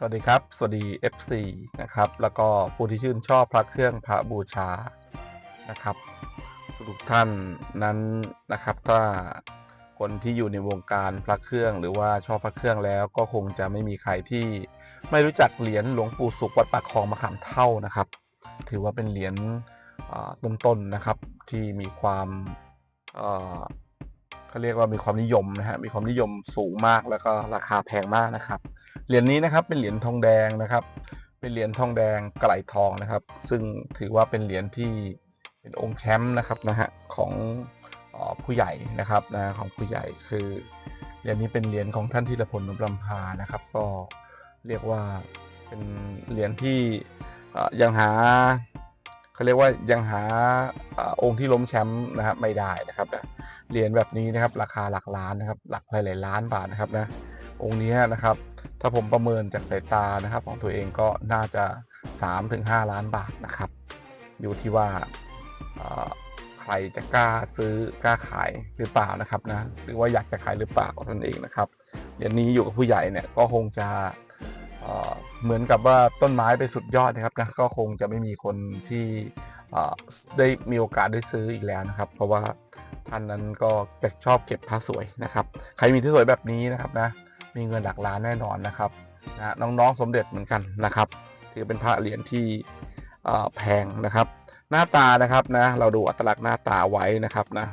สวัสดีครับ สวัสดี FC นะครับ แล้วก็ผู้ที่ชื่นชอบพระเครื่องพระบูชานะครับ ทุกท่านนั้นนะครับ ถ้าคนที่อยู่ในวงการพระเครื่องหรือว่าชอบพระเครื่องแล้วก็คงจะไม่มีใครที่ไม่รู้จักเหรียญหลวงปู่สุขวัดปากคลองมะขามเท่านะครับ ถือว่าเป็นเหรียญต้นๆนะครับที่มีความ เอ่อเขาเรียกว่ามีความนิยมนะฮะมีความนิยมสูงมากแล้วก็ราคาแพงมากนะครับเหรียญนี้นะครับเป็นเหรียญทองแดงนะครับ เป็นเหรียญทองแดงไกลทองนะครับ ซึ่งถือว่าเป็นเหรียญที่เป็นองค์แชมป์นะครับนะฮะของผู้ใหญ่นะครับนะของผู้ใหญ่คือเหรียญนี้เป็นเหรียญของท่านธีรพลนุบลำพานะครับ ก็เรียกว่าเป็นเหรียญที่ยังหา เขาเรียกว่ายังหาอองค์ที่ล้มแชมป์นะครับไม่ได้นะครับนะเหรียญแบบนี้นะครับราคาหลักล้านนะครับหลักหลายๆล้านบาทนะครับนะองค์นี้นะครับ ถ้าผมประเมินจากสายตานะครับ ของตัวเองก็น่าจะ 3-5 ล้านบาทนะครับ อยู่ที่ว่าใครจะกล้าซื้อกล้าขายหรือเปล่านะครับนะหรือว่าอยากจะขายหรือเปล่านั่นเองนะครับเดี๋ยวนี้อยู่กับผู้ใหญ่เนี่ยก็คงจะ เหมือนกับว่าต้นไม้เป็นสุดยอดนะครับนะก็คงจะไม่มีคนที่ได้มีโอกาสได้ซื้ออีกแล้วนะครับ เพราะว่าท่านนั้นก็จะชอบเก็บพระสวยนะครับ ใครมีที่สวยแบบนี้นะครับนะมีเงินหลักล้านแน่นอนนะครับนะน้องๆสมเด็จเหมือนกันนะครับถือเป็นพระเหรียญที่แพงนะครับ หน้าตานะครับนะเราดูอัตลักษณ์หน้าตาไว้นะครับนะ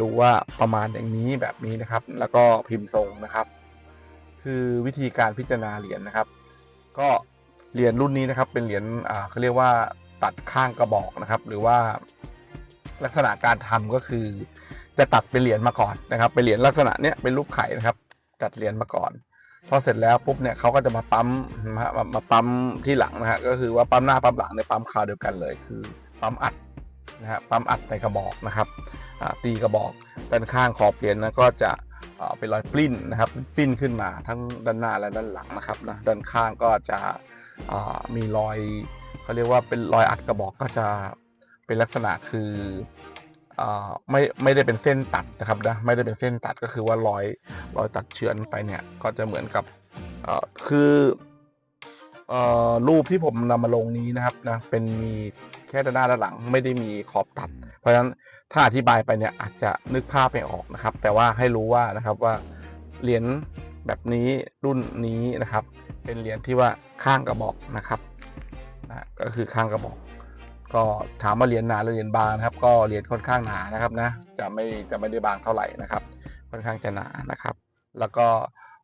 ดูว่าประมาณอย่างนี้แบบนี้นะครับ แล้วก็พิมพ์ทรงนะครับ คือวิธีการพิจารณาเหรียญนะครับ ก็เหรียญรุ่นนี้นะครับ เป็นเหรียญอ่าเขาเรียกว่าตัดข้างกระบอกนะครับ หรือว่าลักษณะการทำก็คือ จะตัดเป็นเหรียญมาก่อนนะครับเป็นเหรียญลักษณะเนี้ยเป็นรูปไข่นะครับ ตัดเหรียญมาก่อนพอเสร็จแล้วปุ๊บเนี่ยเขาก็จะมาปั๊มนะฮะมามาปั๊มที่หลังนะฮะก็คือว่าปั๊มหน้าปั๊มหลังในปั๊มคราวเดียวกันเลย คือปั๊มอัดนะฮะปั๊มอัดในกระบอกนะครับอ่าตีกระบอกด้านข้างขอบเหรียญนะก็จะ เป็นรอยปลิ้นนะครับปลิ้นขึ้นมาทั้งด้านหน้าและด้านหลังนะครับนะด้านข้างก็จะมีรอยเขาเรียกว่าเป็นรอยอัดกระบอกก็จะเป็นลักษณะคือไม่ไม่ได้เป็นเส้นตัดนะครับนะไม่ได้เป็นเส้นตัดก็คือว่ารอยรอยตัดเฉือนไปเนี่ยก็จะเหมือนกับคือ เอ่อรูปที่ผมนำมาลงนี้นะครับนะเป็นมีแค่ด้านหน้าด้านหลังไม่ได้มีขอบตัด เพราะฉะนั้นถ้าอธิบายไปเนี่ยอาจจะนึกภาพไม่ออกนะครับ แต่ว่าให้รู้ว่านะครับว่าเหรียญแบบนี้รุ่นนี้นะครับ เป็นเหรียญที่ว่าข้างกระบอกนะครับนะก็คือข้างกระบอก ก็ถามว่าเหรียญหนาหรือเหรียญบางนะครับ ก็เหรียญค่อนข้างหนานะครับนะจะไม่จะไม่ได้บางเท่าไหร่นะครับ ค่อนข้างจะหนานะครับ แล้วก็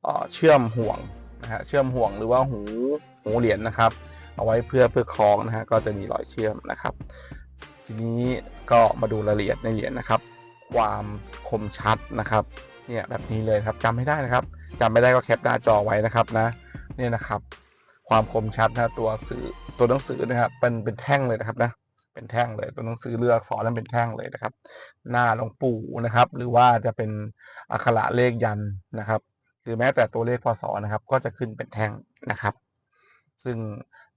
เอ่อเชื่อมห่วงนะฮะเชื่อมห่วงหรือว่าหู หูเหรียญนะครับ เอาไว้เพื่อเพื่อคล้องนะฮะก็จะมีรอยเชื่อมนะครับ ทีนี้ก็มาดูรายละเอียดในเหรียญนะครับ ความคมชัดนะครับเนี่ยแบบนี้เลยครับจำไม่ได้นะครับจำไม่ได้ก็แคปหน้าจอไว้นะครับนะเนี่ยนะครับ ความคมชัดนะตัวสื่อตัวหนังสือนะครับเป็นเป็นแท่งเลยนะครับนะเป็นแท่งเลยตัวหนังสือเลือกสอนนั้นเป็นแท่งเลยนะครับ หน้าหลวงปู่นะครับ หรือว่าจะเป็นอักขระเลขยันนะครับ หรือแม้แต่ตัวเลขพศนะครับ ก็จะขึ้นเป็นแท่งนะครับ ซึ่ง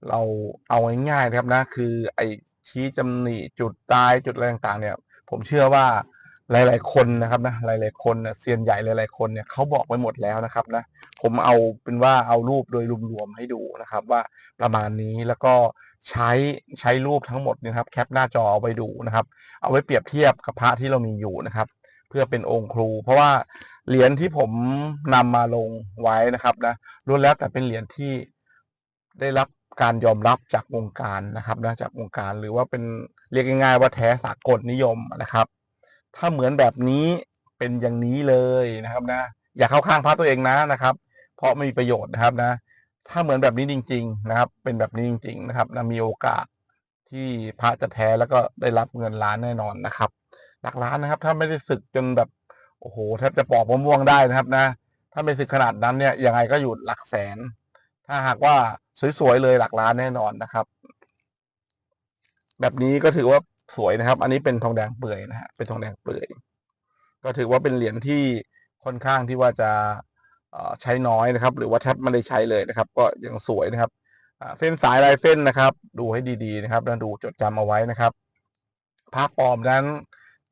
เราเอาง่ายๆนะครับนะคือไอ้ชี้จำหนิจุดตายจุดอะไรต่างๆเนี่ย ผมเชื่อว่าหลาย ๆ คนนะครับนะหลาย ๆ คนเนี่ยเซียนใหญ่หลาย ๆ คนเนี่ยเขาบอกไว้หมดแล้วนะครับนะผมเอาเป็นว่าเอารูปโดยรวมๆให้ดูนะครับ ว่าประมาณนี้แล้วก็ใช้ใช้รูปทั้งหมดนะครับ แคปหน้าจอเอาไปดูนะครับ เอาไว้เปรียบเทียบกับพระที่เรามีอยู่นะครับ เพื่อเป็นองค์ครู เพราะว่าเหรียญที่ผมนำมาลงไว้นะครับนะล้วนแล้วแต่เป็นเหรียญที่ ได้รับการยอมรับจากวงการนะครับนะจากวงการหรือว่าเป็นเรียกง่ายๆว่าแท้สากลนิยมนะครับ ถ้าเหมือนแบบนี้เป็นอย่างนี้เลยนะครับนะ อย่าเข้าข้างพระตัวเองนะนะครับ เพราะไม่มีประโยชน์นะครับนะ ถ้าเหมือนแบบนี้จริง ๆ นะครับ เป็นแบบนี้จริง ๆ นะครับนะมีโอกาสที่พระจะแท้แล้วก็ได้รับเงินล้านแน่นอนนะครับหลักล้านนะครับ ถ้าไม่ได้ศึกจนแบบโอ้โหแทบจะปอกมะม่วงได้นะครับนะ ถ้าไม่ศึกขนาดนั้นเนี่ยยังไงก็อยู่หลักแสน ถ้าหากว่า สวยๆเลยหลักล้านแน่นอนนะครับ แบบนี้ก็ถือว่าสวยนะครับ อันนี้เป็นทองแดงเปื่อยนะฮะเป็นทองแดงเปื่อย ก็ถือว่าเป็นเหรียญที่ค่อนข้างที่ว่าจะใช้น้อยนะครับ หรือว่าแทบไม่ได้ใช้เลยนะครับ ก็ยังสวยนะครับเส้นสายลายเส้นนะครับ ดูให้ดีๆนะครับแล้วดูจดจำเอาไว้นะครับผ้าปลอมนั้น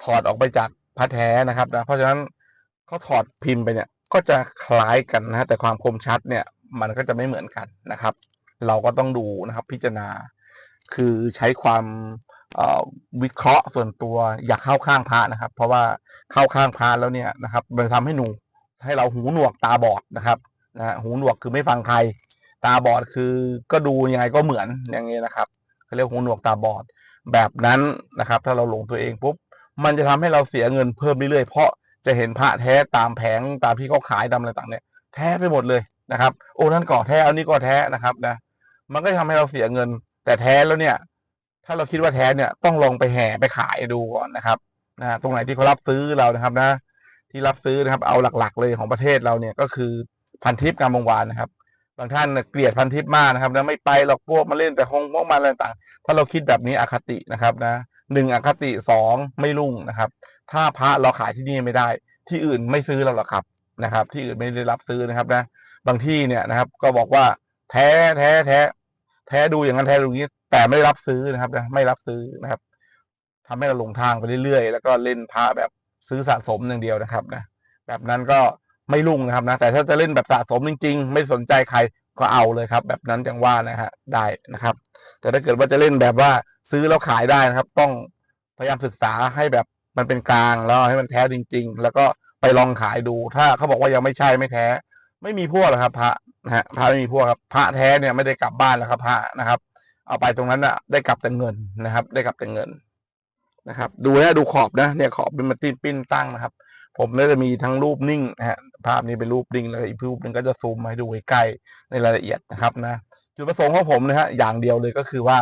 ถอดออกไปจากผ้าแท้นะครับนะเพราะฉะนั้นเขาถอดพิมพ์ไปเนี่ยก็จะคล้ายกันนะแต่ความคมชัดเนี่ย มันก็จะไม่เหมือนกันนะครับ เราก็ต้องดูนะครับ พิจารณา คือใช้ความวิเคราะห์ส่วนตัวอย่าเข้าข้างพระนะครับ เพราะว่าเข้าข้างพระแล้วเนี่ยนะครับ มันทำให้หนูให้เราหูหนวกตาบอดนะครับนะหูหนวกคือไม่ฟังใคร ตาบอดคือก็ดูยังไงก็เหมือนอย่างนี้นะครับเขาเรียกหูหนวกตาบอด แบบนั้นนะครับ ถ้าเราหลงตัวเองปุ๊บมันจะทำให้เราเสียเงินเพิ่มเรื่อยๆเพราะจะเห็นพระแท้ตามแผงตามที่เขาขายตามอะไรต่างเนี่ยแท้ไปหมดเลยนะครับ โอ้นั่นก่อแท้อันนี้ก็แท้นะครับนะ มันก็ทำให้เราเสียเงิน แต่แท้แล้วเนี่ย ถ้าเราคิดว่าแท้เนี่ยต้องลองไปแห่ไปขายดูก่อนนะครับนะตรงไหนที่เขารับซื้อเรานะครับนะ ที่รับซื้อนะครับ เอาหลักๆ เลยของประเทศเราเนี่ยก็คือพันทิปงามวงวานนะครับ บางท่านเกลียดพันทิปมากนะครับนะไม่ไปหรอกพวกมาเล่นแต่คงพวกมันอะไรต่างถ้าเราคิดแบบนี้อคตินะครับนะหนึ่งอคติสองไม่รุ่งนะครับ ถ้าพระเราขายที่นี่ไม่ได้ ที่อื่นไม่ซื้อเราหรอกครับนะครับ ที่อื่นไม่ได้รับซื้อนะครับนะ บางที่เนี่ยนะครับ ก็บอกว่า แท้แท้แท้แท้ดูอย่างนั้นแท้ดูอย่างนี้ แต่ไม่รับซื้อนะครับนะไม่รับซื้อนะครับทำให้เราหลงทางไปเรื่อยๆ แล้วก็เล่นพระแบบซื้อสะสมอย่างเดียวนะครับนะแบบนั้นก็ไม่รุ่งนะครับนะ แต่ถ้าจะเล่นแบบสะสมจริง ๆ ไม่สนใจใครก็เอาเลยครับ แบบนั้นจังว่านะฮะได้นะครับ แต่ถ้าเกิดว่าจะเล่นแบบว่าซื้อแล้วขายได้นะครับ ต้องพยายามศึกษาให้แบบมันเป็นกลางแล้วให้มันแท้จริง ๆ แล้วก็ไปลองขายดู ถ้าเขาบอกว่ายังไม่ใช่ไม่แท้ ไม่มีพวกหรอกครับพระ นะฮะพระไม่มีพวกครับพระแท้เนี่ยไม่ได้กลับบ้านแล้วครับ พระนะครับ เอาไปตรงนั้นอะได้กลับแต่เงินนะครับ ได้กลับแต่เงินนะครับ ดูนะดูขอบนะเนี่ยขอบเป็นมาติ้นปิ้นตั้งนะครับ ผมก็จะมีทั้งรูปนิ่งนะฮะภาพนี้เป็นรูปนิ่งแล้วอีกรูปหนึ่งก็จะซูมมาให้ดูใกล้ในรายละเอียดนะครับนะจุดประสงค์ของผมนะฮะอย่างเดียวเลยก็คือว่า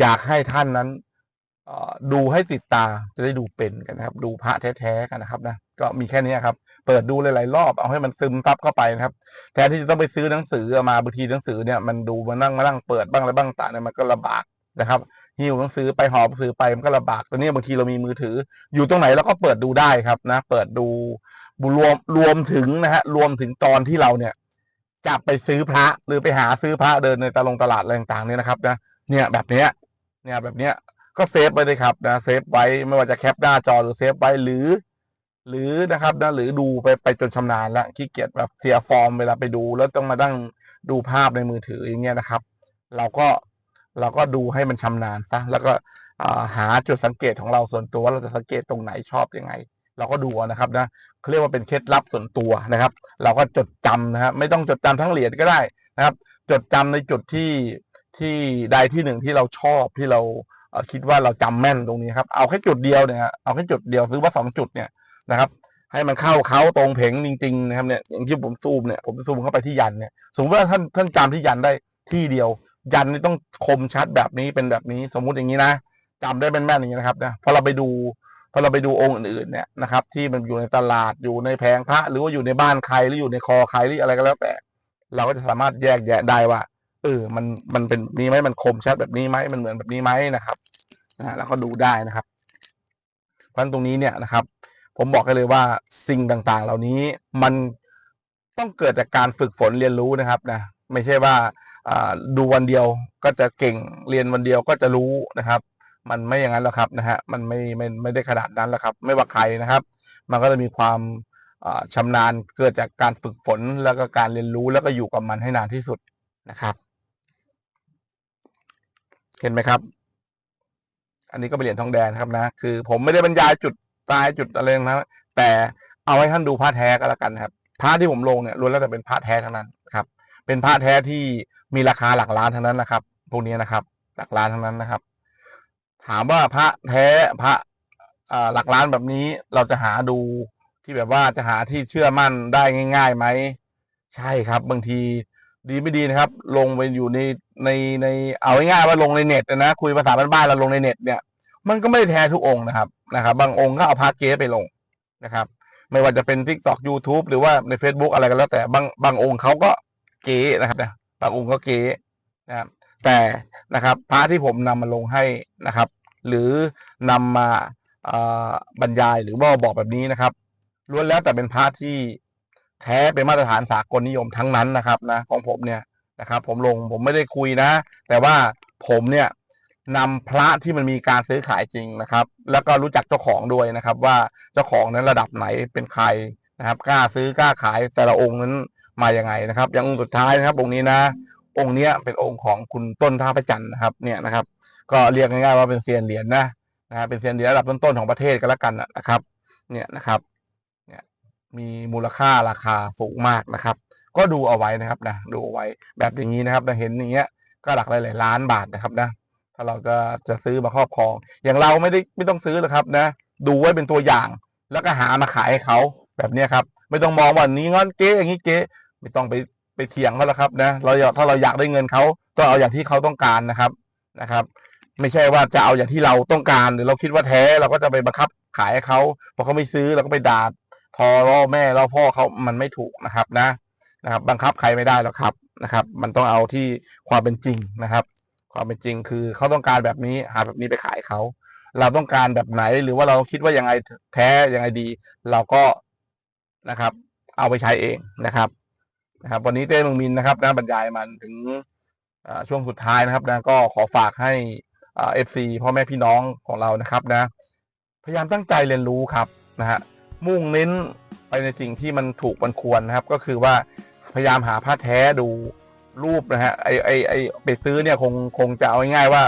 อยากให้ท่านนั้นดูให้ติดตาจะได้ดูเป็นกันนะครับ ดูพระแท้ๆกันนะครับนะก็มีแค่นี้ครับ เปิดดูหลายๆรอบเอาให้มันซึมซับเข้าไปนะครับแทนที่จะต้องไปซื้อหนังสือมาบางทีหนังสือเนี่ยมันดูมานั่งมานั่งเปิดบ้างอะไรบ้างต่างเนี่ยมันก็ลำบากนะครับหิ้วหนังสือไปหอบหนังสือไปมันก็ลำบากต่เนี่ยบางทีเรามีมือถือ อยู่ตรงไหนเราก็เปิดดูได้ครับนะ เปิดดูรวมรวมถึงนะฮะรวมถึงตอนที่เราเนี่ยจะไปซื้อพระหรือไปหาซื้อพระเดินในตลงตลาดอะไรต่างๆเนี่ยนะครับนะเนี่ยแบบเนี้ยเนี่ยแบบเนี้ยก็เซฟไว้เลยครับนะเซฟไว้ไม่ว่าจะแคปหน้าจอหรือเซฟไว้หรือ หรือนะครับนะหรือดูไปไปจนชำนาญแล้วขี้เกียจแบบเสียฟอร์มเวลาไปดู แล้วต้องมาดั้งดูภาพในมือถืออย่างเงี้ยนะครับ เราก็เราก็ดูให้มันชำนาญซะแล้วก็หาจุดสังเกตของเราส่วนตัวว่าเราจะสังเกตตรงไหนชอบยังไง เราก็ดูนะครับนะเขาเรียกว่าเป็นเคล็ดลับส่วนตัวนะครับ เราก็จดจำนะครับไม่ต้องจดจำทั้งเหรียญก็ได้นะครับ จดจำในจุดที่ที่ใดที่หนึ่งที่เราชอบที่เราคิดว่าเราจำแม่นตรงนี้ครับเอาแค่จุดเดียวเนี่ยเอาแค่จุดเดียวซื้อว่าสองจุดเนี่ย นะครับ ให้มันเข้าเขาตรงเพงจริงๆนะครับเนี่ยอย่างที่ผมซูมเนี่ยผมจะซูมเข้าไปที่ยันเนี่ยสมมติว่าท่านท่านจำที่ยันได้ที่เดียว ยันนี่ต้องคมชัดแบบนี้เป็นแบบนี้ สมมุติอย่างนี้นะจำได้แม่นๆอย่างนี้นะครับนะพอเราไปดูพอเราไปดูองค์อื่นๆเนี่ยนะครับ ที่มันอยู่ในตลาดอยู่ในแผงพระ หรือว่าอยู่ในบ้านใครหรืออยู่ในคอใครหรืออะไรก็แล้วแต่ เราก็จะสามารถแยกแยะได้ว่าเออมันมันเป็นแบบนี้ไหมมันคมชัดแบบนี้ไหมมันเหมือนแบบนี้ไหมนะครับนะแล้วก็ดูได้นะครับเพราะตรงนี้เนี่ยนะครับ ผมบอกให้เลยว่าสิ่งต่างๆ เหล่านี้มันต้องเกิดจากการฝึกฝนเรียนรู้นะครับนะไม่ใช่ว่าดูวันเดียวก็จะเก่งเรียนวันเดียวก็จะรู้นะครับ มันไม่อย่างนั้นหรอกครับนะฮะมันไม่ไม่ไม่ได้ขนาดนั้นหรอกครับ ไม่ว่าใครนะครับ มันก็จะมีความอ่าชำนาญเกิดจากการฝึกฝนแล้วก็การเรียนรู้แล้วก็อยู่กับมันให้นานที่สุดนะครับ เห็นไหมครับ อันนี้ก็เป็นเหรียญทองแดงนะครับนะ คือ ผมไม่ได้บรรยายจุด ตายจุดอะไรนะแต่เอาให้ท่านดูผ้าแท้ก็แล้วกันนะครับผ้าที่ผมลงเนี่ยล้วนแล้วแต่เป็นผ้าแท้ทั้งนั้นครับ เป็นผ้าแท้ที่มีราคาหลักล้านทั้งนั้นนะครับพวกนี้นะครับ หลักล้านทั้งนั้นนะครับ ถามว่าพระแท้พระอ่าหลักล้านแบบนี้เราจะหาดูที่แบบว่าจะหาที่เชื่อมั่นได้ง่ายๆไหมใช่ครับ บางทีดีไม่ดีนะครับ ลงไปอยู่ในในในเอาง่ายๆว่าลงในเน็ตนะคุยภาษาบ้านๆเราลงในเน็ตเนี่ย มันก็ไม่ได้แท้ทุกองค์นะครับนะครับ บางองค์ก็เอาพระเก๊ไปลงนะครับ ไม่ว่าจะเป็น t ิ k t o k YouTube หรือว่าใน Facebook อะไรก็แล้ว แต่บางบางองค์เขาก็เก๋นะครับนะบางองค์ก็เก๋นะครับแต่นะครับพระที่ผมนำมาลงให้นะครับ หรือนำมาอ่อบรรยายหรือว่าบอกแบบนี้นะครับล้วนแล้วแต่เป็นพระที่แท้เป็นมาตรฐานสากลนิยมทั้งนั้นนะครับนะของผมเนี่ยนะครับ ผมลงผมไม่ได้คุยนะ แต่ว่าผมเนี่ย นำพระที่มันมีการซื้อขายจริงนะครับ แล้วก็รู้จักเจ้าของด้วยนะครับ ว่าเจ้าของนั้นระดับไหนเป็นใครนะครับกล้าซื้อกล้าขายแต่ละองค์นั้นมาอยังไงนะครับ อย่างองค์สุดท้ายนะครับ องค์นี้นะ องค์เนี้ยเป็นองค์ของคุณต้นท่าพระจันทร์นะครับ เนี่ยนะครับ ก็เรียกง่ายๆว่าเป็นเซียนเหรียญนะนะฮะเป็นเซียนเหรียญระดับต้นๆของประเทศกันแล้วกันนะครับ เนี่ยนะครับ เนี่ยมีมูลค่าราคาสูงมากนะครับ ก็ดูเอาไว้นะครับนะดูเอาไว้แบบอย่างนี้นะครับเราเห็นอย่างเงี้ยก็หลักหลายๆล้านบาทนะครับนะ ถ้าเราจะจะซื้อมาครอบครอง อย่างเราไม่ได้ไม่ต้องซื้อหรอกครับนะ ดูไว้เป็นตัวอย่าง แล้วก็หามาขายให้เขาแบบนี้ครับ ไม่ต้องมองว่านี้งั้นเก๊อย่างนี้เก๊ไม่ต้องไปไปเถียงเขาแล้วครับนะเราถ้าเราอยากได้เงินเขาต้องเอาอย่างที่เขาต้องการนะครับนะครับ ไม่ใช่ว่าจะเอาอย่างที่เราต้องการ หรือเราคิดว่าแท้เราก็จะไปบังคับขายให้เขาพอเขาไม่ซื้อเราก็ไปด่าทอล่อแม่ล่อพ่อเขามันไม่ถูกนะครับนะนะครับ บังคับใครไม่ได้หรอกครับนะครับ มันต้องเอาที่ความเป็นจริงนะครับ ความเป็นจริงคือเขาต้องการแบบนี้หาแบบนี้ไปขายเขาเราต้องการแบบไหนหรือว่าเราคิดว่ายังไงแท้ยังไงดี เราก็นะครับ เอาไปใช้เองนะครับนะครับ วันนี้เต้เมืองมินนะครับนะบรรยายมันถึงช่วงสุดท้ายนะครับนะก็ขอฝากให้เอฟซีพ่อแม่พี่น้องของเรานะครับนะ พยายามตั้งใจเรียนรู้ครับนะฮะมุ่งเน้นไปในสิ่งที่มันถูกมันควรนะครับ ก็คือว่าพยายามหาผ้าแท้ดู รูปนะฮะไอไอไอไปซื้อเนี่ยคงคงจะเอาง่ายๆว่า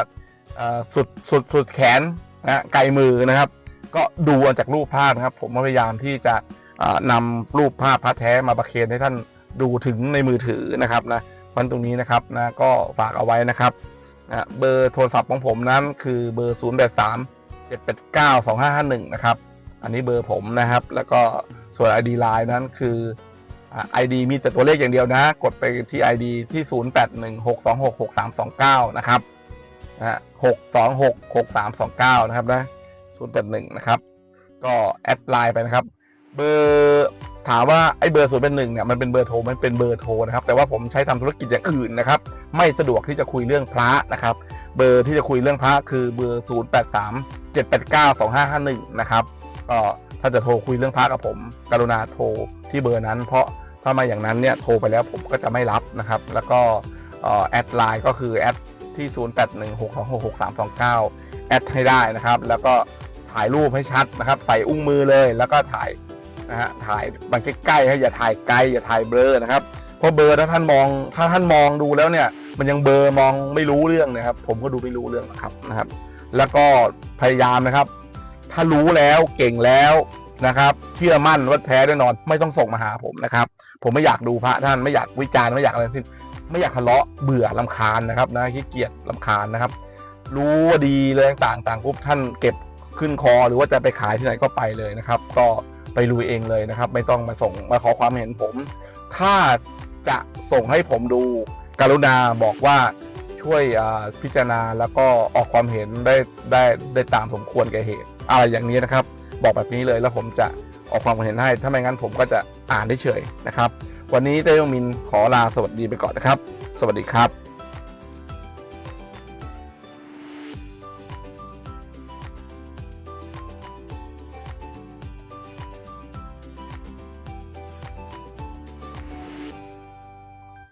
สุดสุดสุดแขนนะฮะไกลมือนะครับ ก็ดูจากรูปภาพนะครับ ผมพยายามที่จะเอ่อนำรูปภาพพระแท้มาประเคนให้ท่านดูถึงในมือถือนะครับนะวันตรงนี้นะครับนะก็ฝากเอาไว้นะครับนะเบอร์โทรศัพท์ของผมนั้นคือเบอร์ 0 8 3 7 8 9 2 5 5 1 นะครับ อันนี้เบอร์ผมนะครับ แล้วก็ส่วน ID Line นั้นคือ ID มีแต่ตัวเลขอย่างเดียวนะ กดไปที่ ID ที่ 0816266329 นะครับนะฮะ6266329 นะครับนะ081นะครับ ก็แอดไลน์ไปนะครับ เบอร์ถามว่าไอ้เบอร์ศูนย์เป็นหนึ่งเนี่ยมันเป็นเบอร์โทรมันเป็นเบอร์โทรนะครับ แต่ว่าผมใช้ทำธุรกิจอย่างอื่นนะครับ ไม่สะดวกที่จะคุยเรื่องพระนะครับ เบอร์ที่จะคุยเรื่องพระคือเบอร์0 8 3 7 8 9 2 5 5 1นะครับ ก็ถ้าจะโทรคุยเรื่องพระกับผม กรุณาโทรที่เบอร์นั้น เพราะถ้ามาอย่างนั้นเนี่ยโทรไปแล้วผมก็จะไม่รับนะครับ แล้วก็แอดไลน์ก็คือแอดที่ 0816266329 แอดให้ได้นะครับ แล้วก็ถ่ายรูปให้ชัดนะครับ ใส่อุ้งมือเลย แล้วก็ถ่ายนะฮะถ่ายมันใกล้ๆให้อย่าถ่ายไกลอย่าถ่ายเบลอนะครับเพราะเบลอถ้าท่านมองถ้าท่านมองดูแล้วเนี่ย มันยังเบลอมองไม่รู้เรื่องนะครับ ผมก็ดูไม่รู้เรื่องนะครับนะครับ แล้วก็พยายามนะครับ ถ้ารู้แล้วเก่งแล้วนะครับ เชื่อมั่นว่าแท้แน่นอน ไม่ต้องส่งมาหาผมนะครับ ผมไม่อยากดูพระท่านไม่อยากวิจารณ์ไม่อยากอะไรทั้งสิ้นไม่อยากทะเลาะเบื่อลำคาญนะครับนะขี้เกียจลำคาญนะครับ รู้ว่าดีเลยต่างๆต่างปุ๊บท่านเก็บขึ้นคอหรือว่าจะไปขายที่ไหนก็ไปเลยนะครับ ก็ไปลุยเองเลยนะครับ ไม่ต้องมาส่งมาขอความเห็นผม ถ้าจะส่งให้ผมดูกรุณาบอกว่า ช่วยพิจารณาแล้วก็ออกความเห็นได้ได้ได้ตามสมควรแก่เหตุอะไรอย่างนี้นะครับ บอกแบบนี้เลยแล้วผมจะออกความเห็นให้ ถ้าไม่งั้นผมก็จะอ่านได้เฉยนะครับ วันนี้เต้ยงมินขอลาสวัสดีไปก่อนนะครับ สวัสดีครับ